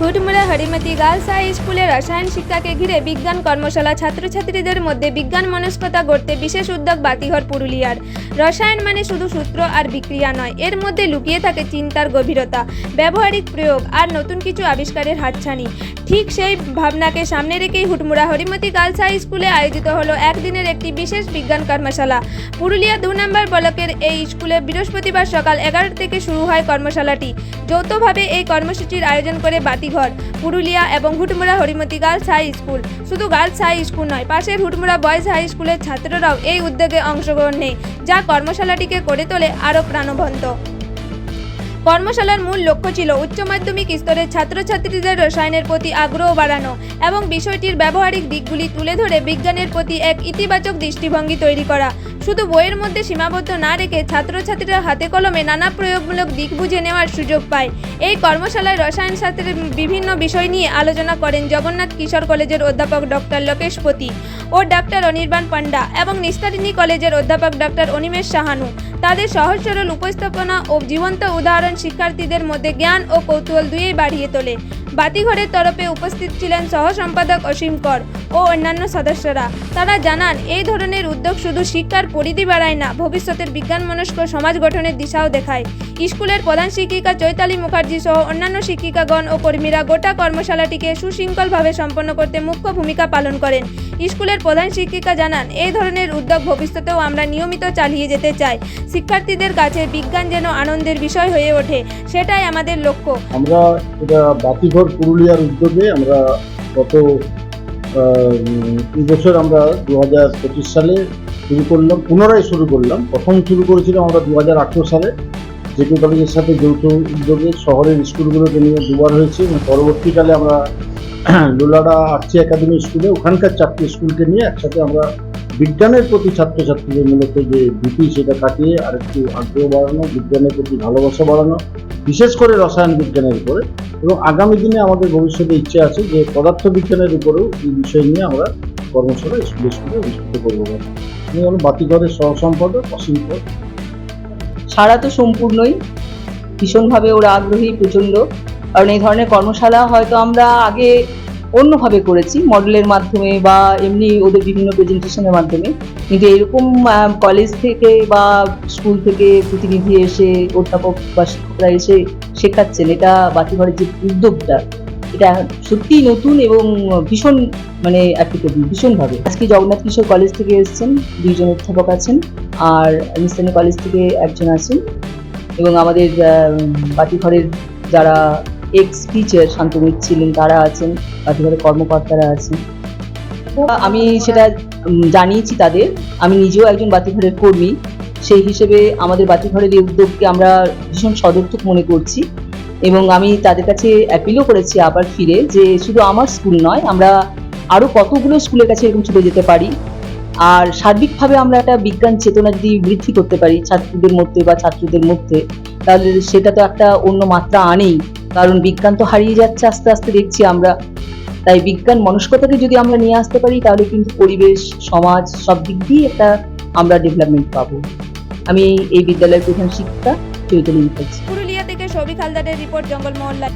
Hutmura Harimati girls high স্কুলে রসায়ন শিক্ষাকে ঘিরে বিজ্ঞান কর্মশালা ছাত্রছাত্রীদের মধ্যে বিজ্ঞান মনস্কতা গড়তে বিশেষ উদ্যোগ বাতিঘর পুরুলিয়ার। রসায়ন মানে শুধু সূত্র আর বিক্রিয়া নয়, এর মধ্যে লুকিয়ে থাকে চিন্তার গভীরতা, ব্যবহারিক প্রয়োগ আর নতুন কিছু আবিষ্কারের হাতছানি। ঠিক সেই ভাবনাকে সামনে রেখেই হুটমুড়া হরিমতি গার্লস হাই স্কুলে আয়োজিত হলো একদিনের একটি বিশেষ বিজ্ঞান কর্মশালা। পুরুলিয়া দু নম্বর ব্লকের এই স্কুলে বৃহস্পতিবার সকাল এগারোটা থেকে শুরু হয় কর্মশালাটি। যৌথভাবে এই কর্মসূচির আয়োজন করে বাতিঘর, পুরুলিয়া এবং Hutmura Harimati girls high school. শুধু গার্লস হাই স্কুল নয়, পাশের হুটমুড়া বয়েজ হাই স্কুলের ছাত্ররাও এই উদ্যোগে অংশগ্রহণ নেই যা কর্মশালাটিকে করে তোলে আরও প্রাণবন্ত। কর্মশালার মূল লক্ষ্য ছিল উচ্চ মাধ্যমিক স্তরের ছাত্রছাত্রীদের রসায়নের প্রতি আগ্রহ বাড়ানো এবং বিষয়টির ব্যবহারিক দিকগুলি তুলে ধরে বিজ্ঞানের প্রতি এক ইতিবাচক দৃষ্টিভঙ্গি তৈরি করা। শুধু বইয়ের মধ্যে সীমাবদ্ধ না রেখে ছাত্রছাত্রীরা হাতে কলমে নানা প্রয়োগমূলক দিক বুঝে নেওয়ার সুযোগ পায়। এই কর্মশালায় রসায়ন শাস্ত্রের বিভিন্ন বিষয় নিয়ে আলোচনা করেন জগন্নাথ কিশোর কলেজের অধ্যাপক ডক্টর লোকেশ পতি ও ডাক্তার অনির্বাণ পান্ডা এবং নিস্তারিণী কলেজের অধ্যাপক ডক্টর অনিমেষ সাহানু। তাদের সহজ সরল উপস্থাপনা ও জীবন্ত উদাহরণ শিক্ষার্থীদের মধ্যে জ্ঞান ও কৌতূহল দুইয়েই বাড়িয়ে তোলে। বাতিঘরের তরফে উপস্থিত ছিলেন সহ সম্পাদক অসীম কর ও অন্যান্য সদস্যরা। তারা জানান, এই ধরনের উদ্যোগ শুধু শিক্ষার পরিধি বাড়ায় না, ভবিষ্যতের বিজ্ঞান মনস্ক সমাজ গঠনের দিশাও দেখায়। স্কুলের প্রধান শিক্ষিকা চৈতালি মুখার্জি সহ অন্যান্য শিক্ষিকাগণ ও কর্মীরা গোটা কর্মশালাটিকে সুশৃঙ্খলভাবে সম্পন্ন করতে মুখ্য ভূমিকা পালন করেন। স্কুলের প্রধান শিক্ষিকা জানান, এই ধরনের উদ্যোগ ভবিষ্যতেও আমরা নিয়মিত চালিয়ে যেতে চাই। শিক্ষার্থীদের কাছে বিজ্ঞান যেন আনন্দের বিষয় হয়ে ওঠে, সেটাই আমাদের লক্ষ্য। আমরা বাতিঘর পুরুলিয়ার উদ্যোগে আমরা গত বছর আমরা দু হাজার পঁচিশ সালে শুরু করলাম, পুনরায় শুরু করলাম। প্রথম শুরু করেছিলাম আমরা দু হাজার আঠেরো সালে। জেপি কলেজের সাথে যৌথ উদ্যোগে শহরের স্কুলগুলোকে নিয়ে দুবার হয়েছে। এবং পরবর্তীকালে আমরা লোলাডা আর্চি একাডেমি স্কুলে ওখানকার চারটি স্কুলকে নিয়ে একসাথে আমরা বিজ্ঞানের প্রতি ছাত্রছাত্রীদের মূলত যে ভীতি, সেটা কাটিয়ে আরেকটু আগ্রহ বাড়ানো, বিজ্ঞানের প্রতি ভালোবাসা বাড়ানো, বিশেষ করে রসায়ন বিজ্ঞানের উপরে। এবং আগামী দিনে আমাদের ভবিষ্যতে ইচ্ছে আছে যে পদার্থবিজ্ঞানের উপরেও এই বিষয় নিয়ে আমরা কর্মশালা স্কুলের স্কুলে অনুষ্ঠিত করব। আমি হলো বাতিঘরের সহ সম্পাদক অসীম। সারা তো সম্পূর্ণই। ভীষণভাবে ওরা আগ্রহী, প্রচণ্ড। কারণ এই ধরনের কর্মশালা হয়তো আমরা আগে অন্যভাবে করেছি মডেলের মাধ্যমে বা এমনি ওদের বিভিন্ন প্রেজেন্টেশনের মাধ্যমে। কিন্তু এরকম কলেজ থেকে বা স্কুল থেকে প্রতিনিধি এসে, অধ্যাপক বা শিক্ষকরা এসে শেখাচ্ছেন, এটা বাতিঘরের যে উদ্যোগটা, এটা সত্যিই নতুন এবং ভীষণ মানে অ্যাপ্লিকেবল ভীষণভাবে। আজকে জগন্নাথ কিশোর কলেজ থেকে এসেছেন, দুইজন অধ্যাপক আছেন, আর নিস্তানি কলেজ থেকে একজন আছেন। এবং আমাদের বাতিঘরের যারা এক্স টিচার শান্তমিত ছিলেন, তারা আছেন বাতিঘরের কর্মকর্তারা আছেন। আমি সেটা জানিয়েছি তাদের। আমি নিজেও একজন বাতিঘরের কর্মী। সেই হিসেবে আমাদের বাতিঘরের এই উদ্যোগকে আমরা ভীষণ সদর্থক মনে করছি এবং আমি তাদের কাছে অ্যাপিলও করেছি আবার ফিরে যে শুধু আমার স্কুল নয়, আমরা আরও কতগুলো স্কুলের কাছে এরকম ছুটে যেতে পারি। আর সার্বিকভাবে আমরা একটা বিজ্ঞান চেতনা যদি বৃদ্ধি করতে পারি ছাত্রীদের মধ্যে বা ছাত্রীদের মধ্যে, তাহলে সেটা তো একটা অন্য মাত্রা আনেই। কারণ বিজ্ঞান তো হারিয়ে যাচ্ছে, আস্তে আস্তে দেখছি আমরা। তাই বিজ্ঞান মনস্কতাকে যদি আমরা নিয়ে আসতে পারি, তাহলে কিন্তু পরিবেশ, সমাজ সব দিক দিয়ে একটা আমরা ডেভেলপমেন্ট পাবো। আমি এই বিদ্যালয়ের প্রধান শিক্ষিকা চৈতন্য পুরুলিয়া থেকে সবিক হালদারের রিপোর্ট জঙ্গল লাইভ